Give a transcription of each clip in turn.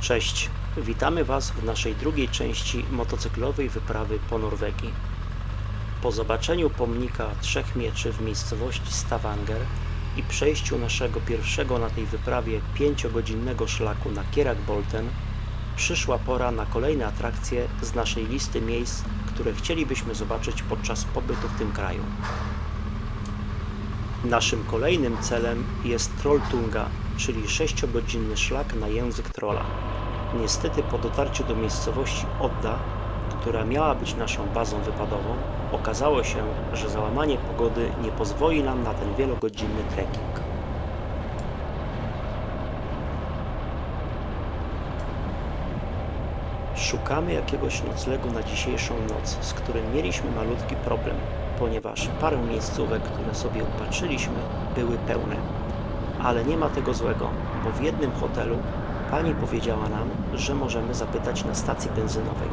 Cześć, witamy Was w naszej drugiej części motocyklowej wyprawy po Norwegii. Po zobaczeniu pomnika Trzech Mieczy w miejscowości Stavanger i przejściu naszego pierwszego na tej wyprawie pięciogodzinnego szlaku na Kierak-Bolten, przyszła pora na kolejne atrakcje z naszej listy miejsc, które chcielibyśmy zobaczyć podczas pobytu w tym kraju. Naszym kolejnym celem jest Trolltunga, czyli 6-godzinny szlak na język trolla. Niestety po dotarciu do miejscowości Odda, która miała być naszą bazą wypadową, okazało się, że załamanie pogody nie pozwoli nam na ten wielogodzinny trekking. Szukamy jakiegoś noclegu na dzisiejszą noc, z którym mieliśmy malutki problem, ponieważ parę miejscówek, które sobie opatrzyliśmy, były pełne. Ale nie ma tego złego, bo w jednym hotelu pani powiedziała nam, że możemy zapytać na stacji benzynowej.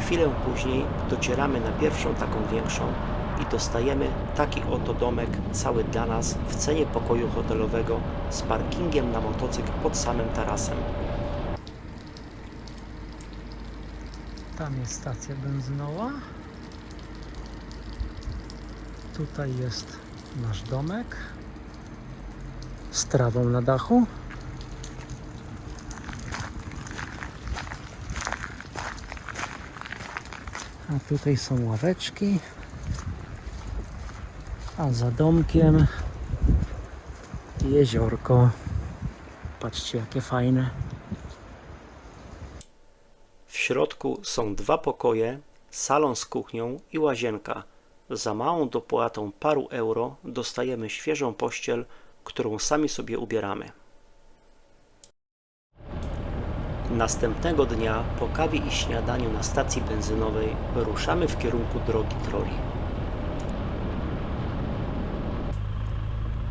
Chwilę później docieramy na pierwszą taką większą i dostajemy taki oto domek cały dla nas w cenie pokoju hotelowego z parkingiem na motocykl pod samym tarasem. Tam jest stacja benzynowa. Tutaj jest nasz domek z trawą na dachu. A tutaj są ławeczki. A za domkiem jeziorko. Patrzcie jakie fajne. W środku są dwa pokoje, salon z kuchnią i łazienka. Za małą dopłatą paru euro dostajemy świeżą pościel, którą sami sobie ubieramy. Następnego dnia po kawie i śniadaniu na stacji benzynowej ruszamy w kierunku drogi troli.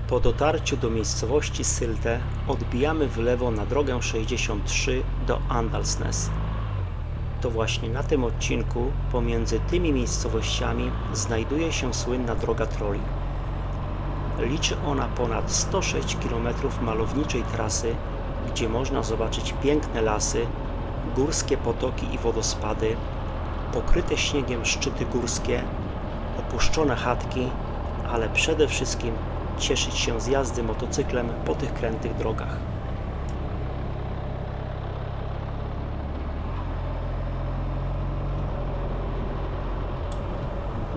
Po dotarciu do miejscowości Sylte odbijamy w lewo na drogę 63 do Andalsnes. To właśnie na tym odcinku pomiędzy tymi miejscowościami znajduje się słynna droga troli. Liczy ona ponad 106 km malowniczej trasy, gdzie można zobaczyć piękne lasy, górskie potoki i wodospady, pokryte śniegiem szczyty górskie, opuszczone chatki, ale przede wszystkim cieszyć się z jazdy motocyklem po tych krętych drogach.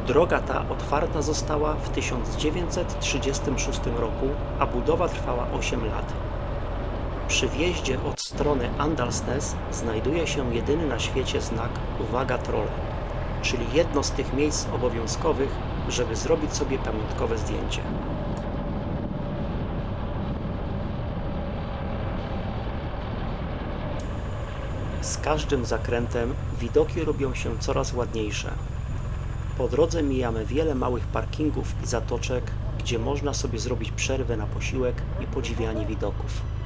Droga ta otwarta została w 1936 roku, a budowa trwała 8 lat. Przy wjeździe od strony Andalsnes znajduje się jedyny na świecie znak Uwaga Trolle, czyli jedno z tych miejsc obowiązkowych, żeby zrobić sobie pamiątkowe zdjęcie. Z każdym zakrętem widoki robią się coraz ładniejsze. Po drodze mijamy wiele małych parkingów i zatoczek, gdzie można sobie zrobić przerwę na posiłek i podziwianie widoków.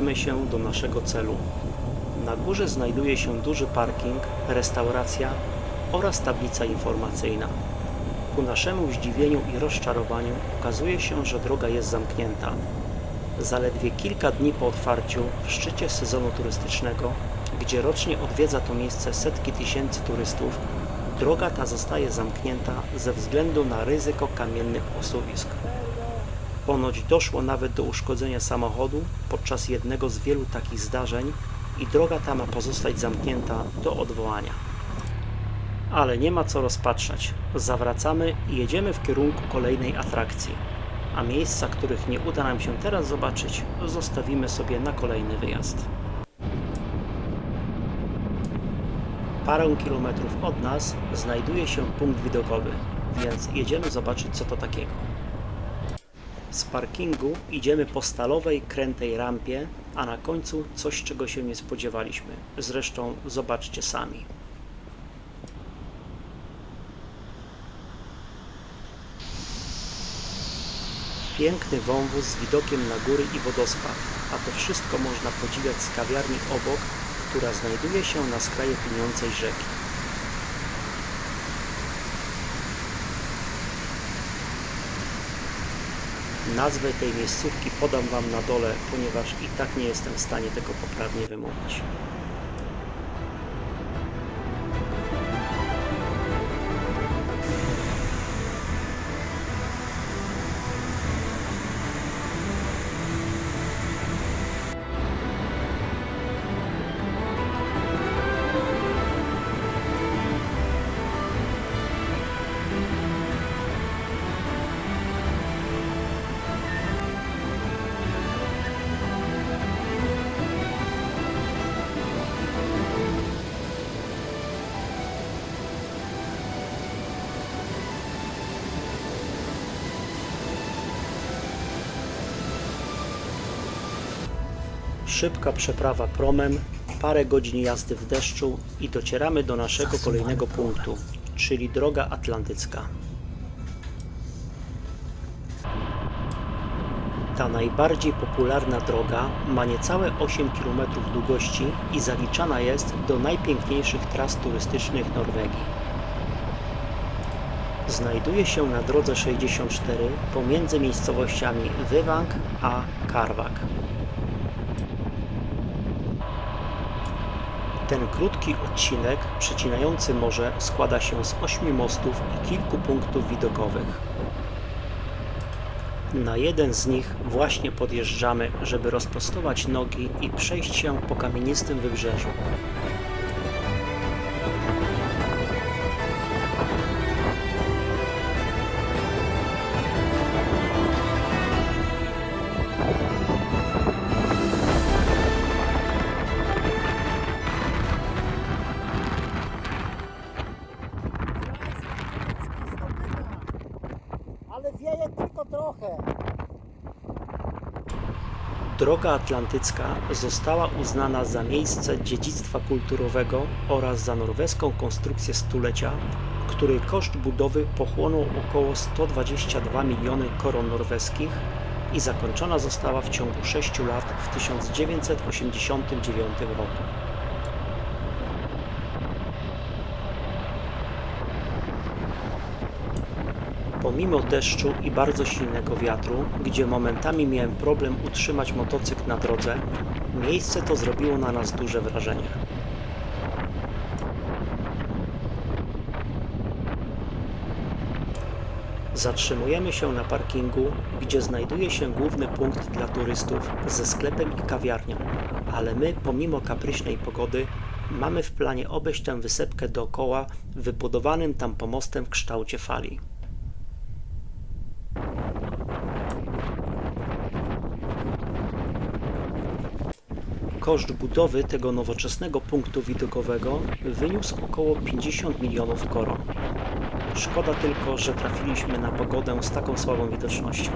Zbliżamy się do naszego celu. Na górze znajduje się duży parking, restauracja oraz tablica informacyjna. Ku naszemu zdziwieniu i rozczarowaniu okazuje się, że droga jest zamknięta. Zaledwie kilka dni po otwarciu, w szczycie sezonu turystycznego, gdzie rocznie odwiedza to miejsce setki tysięcy turystów, droga ta zostaje zamknięta ze względu na ryzyko kamiennych osuwisk. Ponoć doszło nawet do uszkodzenia samochodu podczas jednego z wielu takich zdarzeń i droga ta ma pozostać zamknięta do odwołania. Ale nie ma co rozpatrzać. Zawracamy i jedziemy w kierunku kolejnej atrakcji. A miejsca, których nie uda nam się teraz zobaczyć, zostawimy sobie na kolejny wyjazd. Parę kilometrów od nas znajduje się punkt widokowy, więc jedziemy zobaczyć co to takiego. Z parkingu idziemy po stalowej, krętej rampie, a na końcu coś, czego się nie spodziewaliśmy. Zresztą zobaczcie sami. Piękny wąwóz z widokiem na góry i wodospad, a to wszystko można podziwiać z kawiarni obok, która znajduje się na skraju piniącej rzeki. Nazwę tej miejscówki podam Wam na dole, ponieważ i tak nie jestem w stanie tego poprawnie wymówić. Szybka przeprawa promem, parę godzin jazdy w deszczu i docieramy do naszego kolejnego punktu, czyli droga atlantycka. Ta najbardziej popularna droga ma niecałe 8 km długości i zaliczana jest do najpiękniejszych tras turystycznych Norwegii. Znajduje się na drodze 64 pomiędzy miejscowościami Wywang a Karwak. Ten krótki odcinek przecinający morze składa się z ośmiu mostów i kilku punktów widokowych. Na jeden z nich właśnie podjeżdżamy, żeby rozprostować nogi i przejść się po kamienistym wybrzeżu. Wieje tylko trochę. Droga Atlantycka została uznana za miejsce dziedzictwa kulturowego oraz za norweską konstrukcję stulecia, której koszt budowy pochłonął około 122 miliony koron norweskich i zakończona została w ciągu 6 lat w 1989 roku. Pomimo deszczu i bardzo silnego wiatru, gdzie momentami miałem problem utrzymać motocykl na drodze, miejsce to zrobiło na nas duże wrażenie. Zatrzymujemy się na parkingu, gdzie znajduje się główny punkt dla turystów ze sklepem i kawiarnią, ale my, pomimo kapryśnej pogody, mamy w planie obejść tę wysepkę dookoła wybudowanym tam pomostem w kształcie fali. Koszt budowy tego nowoczesnego punktu widokowego wyniósł około 50 milionów koron. Szkoda tylko, że trafiliśmy na pogodę z taką słabą widocznością.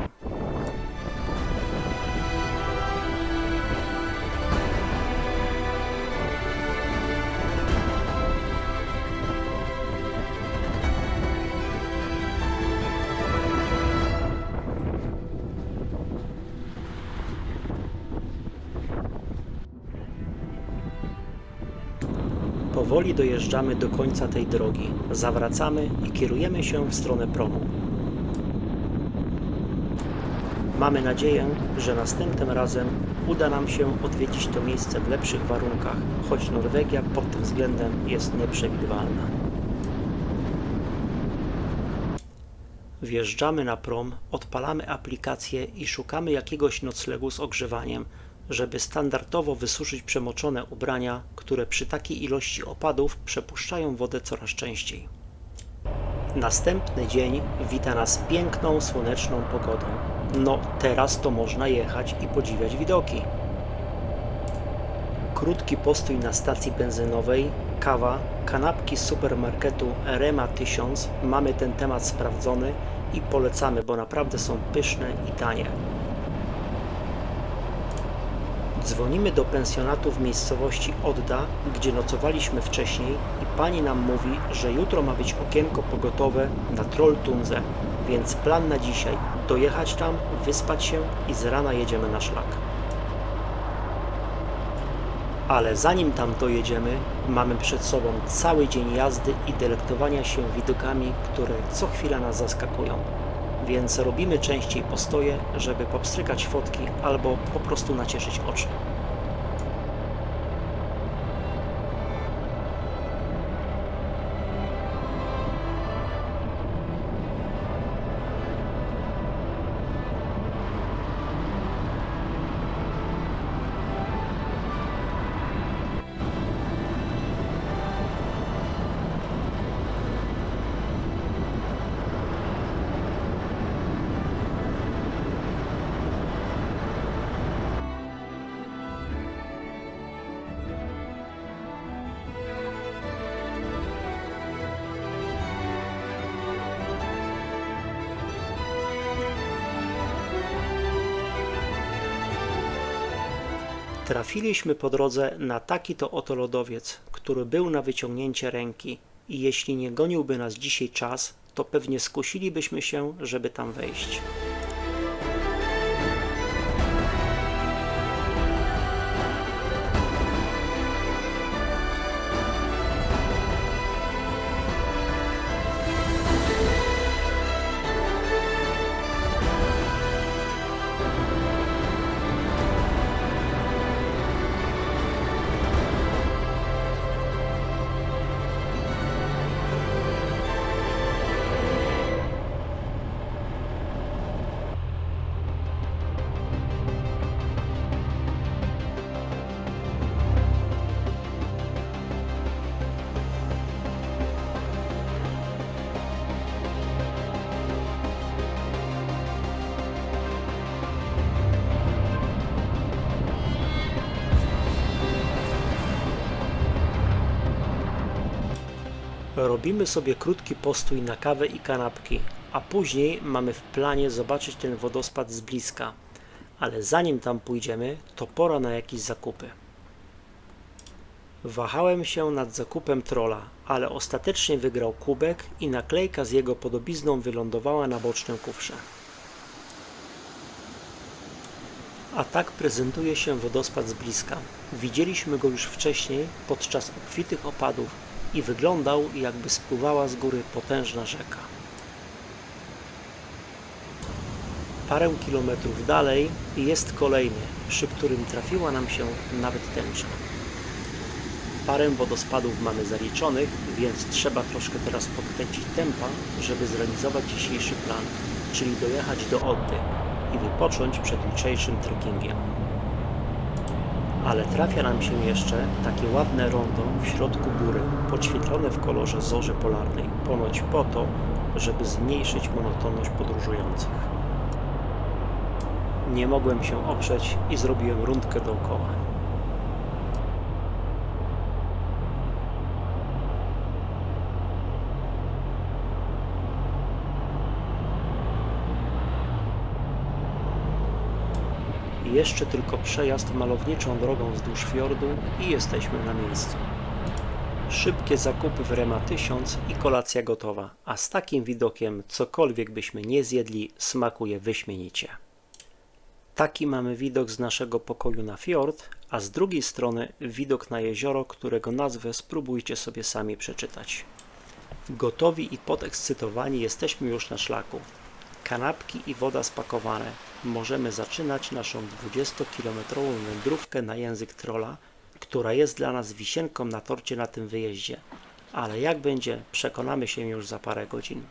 Powoli dojeżdżamy do końca tej drogi, zawracamy i kierujemy się w stronę promu. Mamy nadzieję, że następnym razem uda nam się odwiedzić to miejsce w lepszych warunkach, choć Norwegia pod tym względem jest nieprzewidywalna. Wjeżdżamy na prom, odpalamy aplikację i szukamy jakiegoś noclegu z ogrzewaniem, żeby standardowo wysuszyć przemoczone ubrania, które przy takiej ilości opadów przepuszczają wodę coraz częściej. Następny dzień wita nas piękną, słoneczną pogodą. No, teraz to można jechać i podziwiać widoki. Krótki postój na stacji benzynowej, kawa, kanapki z supermarketu Rema 1000. Mamy ten temat sprawdzony i polecamy, bo naprawdę są pyszne i tanie. Dzwonimy do pensjonatu w miejscowości Odda, gdzie nocowaliśmy wcześniej i pani nam mówi, że jutro ma być okienko pogotowe na Trolltunze, więc plan na dzisiaj dojechać tam, wyspać się i z rana jedziemy na szlak. Ale zanim tam dojedziemy, mamy przed sobą cały dzień jazdy i delektowania się widokami, które co chwila nas zaskakują. Więc robimy częściej postoje, żeby popstrykać fotki albo po prostu nacieszyć oczy. Trafiliśmy po drodze na taki to oto lodowiec, który był na wyciągnięcie ręki i jeśli nie goniłby nas dzisiaj czas, to pewnie skusilibyśmy się, żeby tam wejść. Robimy sobie krótki postój na kawę i kanapki, a później mamy w planie zobaczyć ten wodospad z bliska. Ale zanim tam pójdziemy, to pora na jakieś zakupy. Wahałem się nad zakupem trola, ale ostatecznie wygrał kubek i naklejka z jego podobizną wylądowała na bocznym kufrze. A tak prezentuje się wodospad z bliska. Widzieliśmy go już wcześniej podczas obfitych opadów i wyglądał jakby spływała z góry potężna rzeka. Parę kilometrów dalej jest kolejny, przy którym trafiła nam się nawet tęcza. Parę wodospadów mamy zaliczonych, więc trzeba troszkę teraz podkręcić tempa, żeby zrealizować dzisiejszy plan, czyli dojechać do Oddy i wypocząć przed jutrzejszym trekkingiem. Ale trafia nam się jeszcze takie ładne rondo w środku góry, podświetlone w kolorze zorzy polarnej, ponoć po to, żeby zmniejszyć monotonność podróżujących. Nie mogłem się oprzeć i zrobiłem rundkę dookoła. Jeszcze tylko przejazd malowniczą drogą wzdłuż fiordu i jesteśmy na miejscu. Szybkie zakupy w Rema 1000 i kolacja gotowa, a z takim widokiem cokolwiek byśmy nie zjedli smakuje wyśmienicie. Taki mamy widok z naszego pokoju na fiord, a z drugiej strony widok na jezioro, którego nazwę spróbujcie sobie sami przeczytać. Gotowi i podekscytowani jesteśmy już na szlaku. Kanapki i woda spakowane. Możemy zaczynać naszą 20-kilometrową wędrówkę na język trola, która jest dla nas wisienką na torcie na tym wyjeździe. Ale jak będzie, przekonamy się już za parę godzin.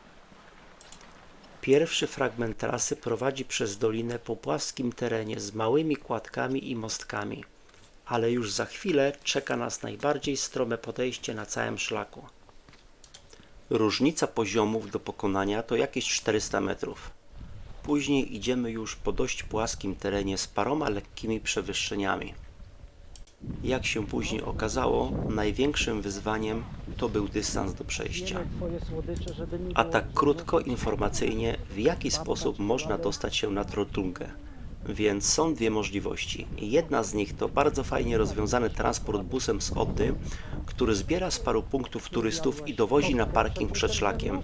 Pierwszy fragment trasy prowadzi przez dolinę po płaskim terenie z małymi kładkami i mostkami, ale już za chwilę czeka nas najbardziej strome podejście na całym szlaku. Różnica poziomów do pokonania to jakieś 400 metrów. Później idziemy już po dość płaskim terenie z paroma lekkimi przewyższeniami. Jak się później okazało, największym wyzwaniem to był dystans do przejścia. A tak krótko informacyjnie, w jaki sposób można dostać się na Trotungę. Więc są dwie możliwości. Jedna z nich to bardzo fajnie rozwiązany transport busem z Oddy, który zbiera z paru punktów turystów i dowozi na parking przed szlakiem.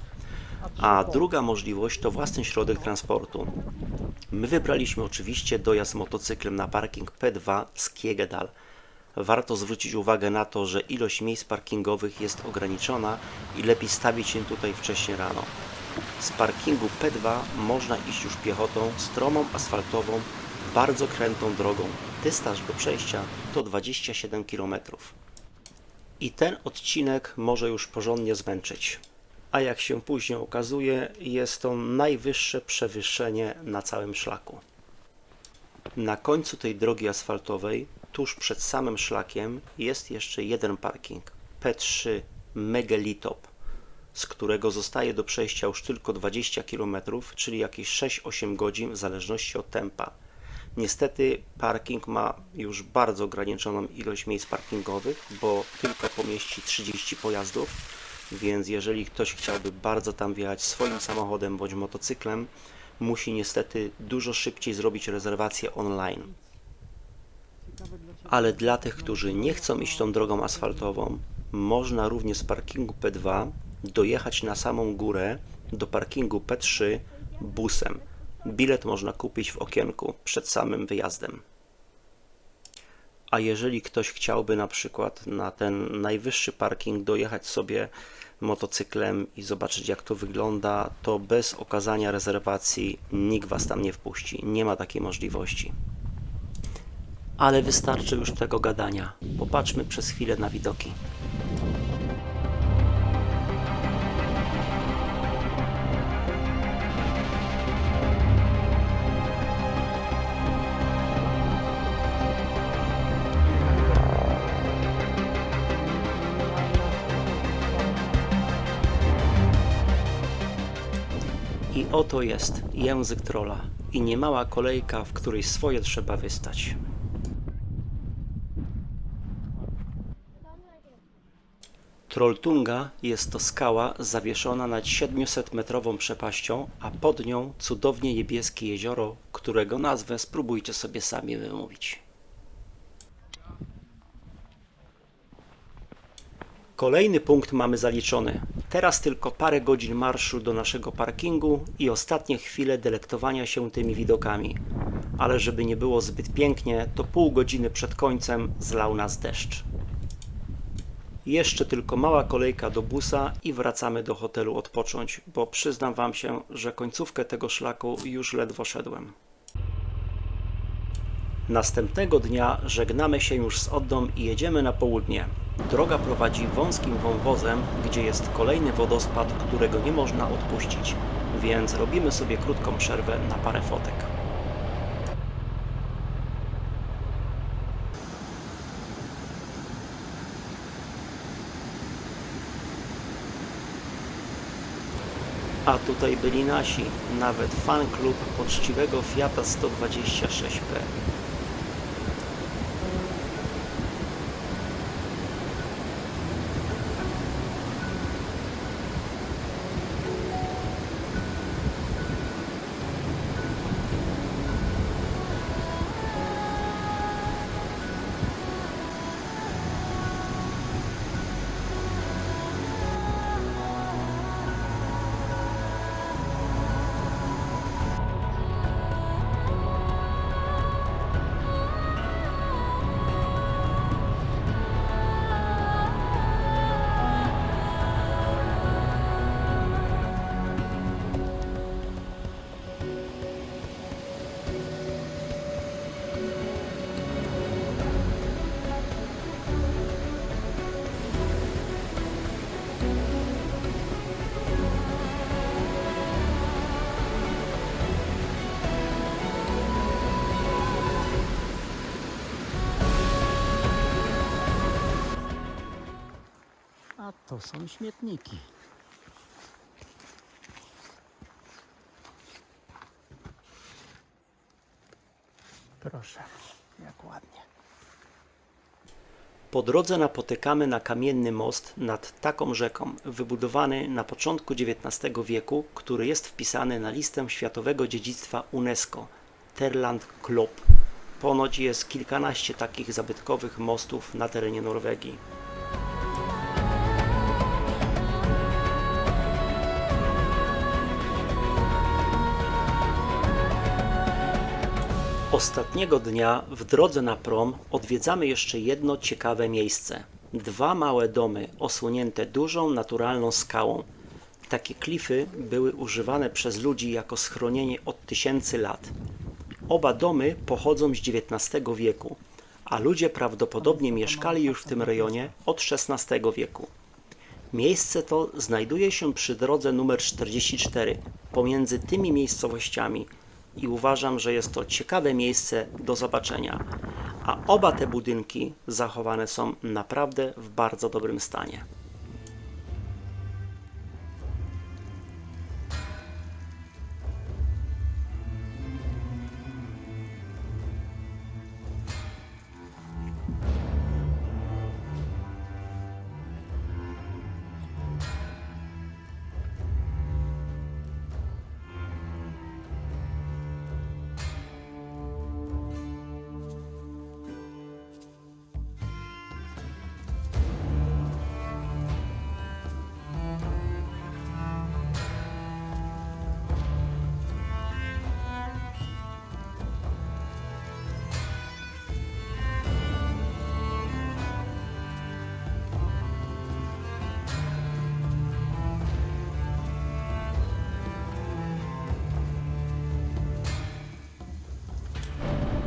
A druga możliwość to własny środek transportu. My wybraliśmy oczywiście dojazd motocyklem na parking P2 z Kiegedal. Warto zwrócić uwagę na to, że ilość miejsc parkingowych jest ograniczona i lepiej stawić się tutaj wcześnie rano. Z parkingu P2 można iść już piechotą stromą asfaltową, bardzo krętą drogą. Dystans do przejścia to 27 km. I ten odcinek może już porządnie zmęczyć. A jak się później okazuje, jest to najwyższe przewyższenie na całym szlaku. Na końcu tej drogi asfaltowej, tuż przed samym szlakiem, jest jeszcze jeden parking P3 Megelitop, z którego zostaje do przejścia już tylko 20 km, czyli jakieś 6-8 godzin w zależności od tempa. Niestety parking ma już bardzo ograniczoną ilość miejsc parkingowych, bo tylko pomieści 30 pojazdów, więc jeżeli ktoś chciałby bardzo tam wjechać swoim samochodem bądź motocyklem, musi niestety dużo szybciej zrobić rezerwację online. Ale dla tych, którzy nie chcą iść tą drogą asfaltową, można również z parkingu P2 dojechać na samą górę do parkingu P3 busem. Bilet można kupić w okienku przed samym wyjazdem. A jeżeli ktoś chciałby na przykład na ten najwyższy parking dojechać sobie motocyklem i zobaczyć jak to wygląda, to bez okazania rezerwacji nikt Was tam nie wpuści. Nie ma takiej możliwości. Ale wystarczy już tego gadania. Popatrzmy przez chwilę na widoki. Oto jest język trola i niemała kolejka, w której swoje trzeba wystać. Trolltunga jest to skała zawieszona nad 700-metrową przepaścią, a pod nią cudownie niebieskie jezioro, którego nazwę spróbujcie sobie sami wymówić. Kolejny punkt mamy zaliczony. Teraz tylko parę godzin marszu do naszego parkingu i ostatnie chwile delektowania się tymi widokami. Ale żeby nie było zbyt pięknie, to pół godziny przed końcem zlał nas deszcz. Jeszcze tylko mała kolejka do busa i wracamy do hotelu odpocząć, bo przyznam Wam się, że końcówkę tego szlaku już ledwo szedłem. Następnego dnia żegnamy się już z Oddą i jedziemy na południe. Droga prowadzi wąskim wąwozem, gdzie jest kolejny wodospad, którego nie można odpuścić, więc robimy sobie krótką przerwę na parę fotek. A tutaj byli nasi, nawet fan klub poczciwego Fiata 126P. To są śmietniki. Proszę, jak ładnie. Po drodze napotykamy na kamienny most nad taką rzeką, wybudowany na początku XIX wieku, który jest wpisany na listę Światowego Dziedzictwa UNESCO Terland Klop. Ponoć jest kilkanaście takich zabytkowych mostów na terenie Norwegii. Ostatniego dnia w drodze na prom odwiedzamy jeszcze jedno ciekawe miejsce. Dwa małe domy osłonięte dużą naturalną skałą. Takie klify były używane przez ludzi jako schronienie od tysięcy lat. Oba domy pochodzą z XIX wieku, a ludzie prawdopodobnie mieszkali już w tym rejonie od XVI wieku. Miejsce to znajduje się przy drodze numer 44 pomiędzy tymi miejscowościami i uważam, że jest to ciekawe miejsce do zobaczenia. A oba te budynki zachowane są naprawdę w bardzo dobrym stanie.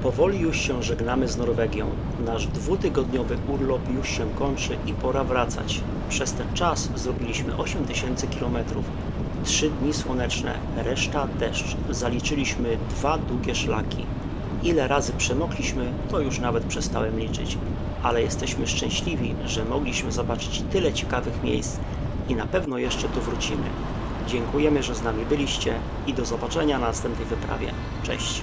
Powoli już się żegnamy z Norwegią. Nasz dwutygodniowy urlop już się kończy i pora wracać. Przez ten czas zrobiliśmy 8000 km. Trzy dni słoneczne, reszta deszcz. Zaliczyliśmy dwa długie szlaki. Ile razy przemokliśmy, to już nawet przestałem liczyć. Ale jesteśmy szczęśliwi, że mogliśmy zobaczyć tyle ciekawych miejsc i na pewno jeszcze tu wrócimy. Dziękujemy, że z nami byliście i do zobaczenia na następnej wyprawie. Cześć!